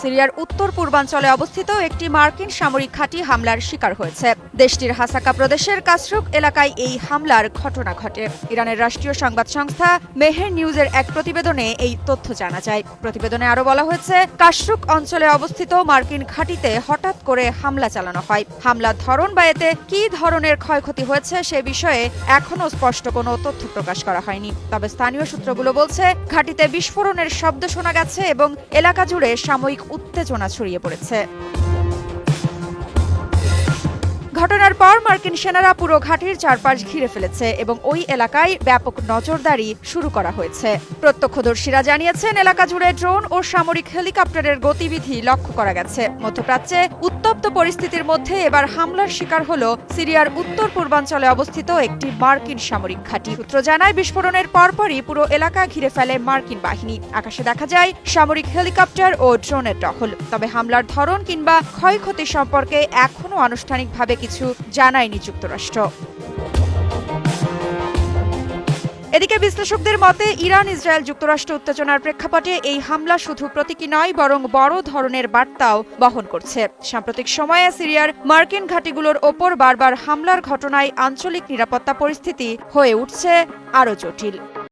সিরিয়ার উত্তর পূর্বাঞ্চলে অবস্থিত একটি মার্কিন সামরিক ঘাঁটি হামলার শিকার হয়েছে। দেশটির হাসাকা প্রদেশের কাসরুক এলাকায় এই হামলার ঘটনা ঘটে। ইরানের রাষ্ট্রীয় সংবাদ সংস্থা মেহের নিউজের এক প্রতিবেদনে এই তথ্য জানা যায়। প্রতিবেদনে আরও বলা হয়েছে, কাসরুক অঞ্চলে অবস্থিত মার্কিন ঘাঁটিতে হঠাৎ করে হামলা চালানো হয়। হামলার ধরন বা এতে কি ধরনের ক্ষয়ক্ষতি হয়েছে সে বিষয়ে এখনও স্পষ্ট কোনো তথ্য প্রকাশ করা হয়নি। তবে স্থানীয় সূত্রগুলো বলছে, ঘাঁটিতে বিস্ফোরণের শব্দ শোনা গেছে এবং এলাকা জুড়ে সাময়িক উত্তেজনা ছড়িয়ে পড়েছে। ঘটনার পর মার্কিন সেনারা পুরো ঘাটির চারপাশ ঘিরে ফেলেছে এবং ওই এলাকায় ব্যাপক নজরদারি শুরু করা হয়েছে। প্রত্যক্ষদর্শীরা জানিয়েছেন, এলাকা জুড়ে ড্রোন ও সামরিক হেলিকপ্টারের গতিবিধি লক্ষ্য করা গেছে। মধ্যপ্রাচ্যে উত্তপ্ত পরিস্থিতির মধ্যে এবার হামলার শিকার হল সিরিয়ার উত্তর পূর্বাঞ্চলে অবস্থিত একটি মার্কিন সামরিক ঘাঁটি। সূত্র জানায়, বিস্ফোরণের পরপরই পুরো এলাকা ঘিরে ফেলে মার্কিন বাহিনী। আকাশে দেখা যায়, সামরিক হেলিকপ্টার ও ড্রোনের টহল। তবে হামলার ধরন কিংবা ক্ষয়ক্ষতি সম্পর্কে এখনও আনুষ্ঠানিকভাবে কিছু জানায়নি যুক্তরাষ্ট্র। এদিকে বিশ্লেষকদের মতে, ইরান, ইসরায়েল যুক্তরাষ্ট্র উত্তেজনার প্রেক্ষাপটে এই হামলা শুধু প্রতীকী নয়, বরং বড় ধরনের বার্তাও বহন করছে। সাম্প্রতিক সময়ে সিরিয়ার মার্কিন ঘাঁটিগুলোর ওপর বারবার হামলার ঘটনায় আঞ্চলিক নিরাপত্তা পরিস্থিতি হয়ে উঠছে আরও জটিল।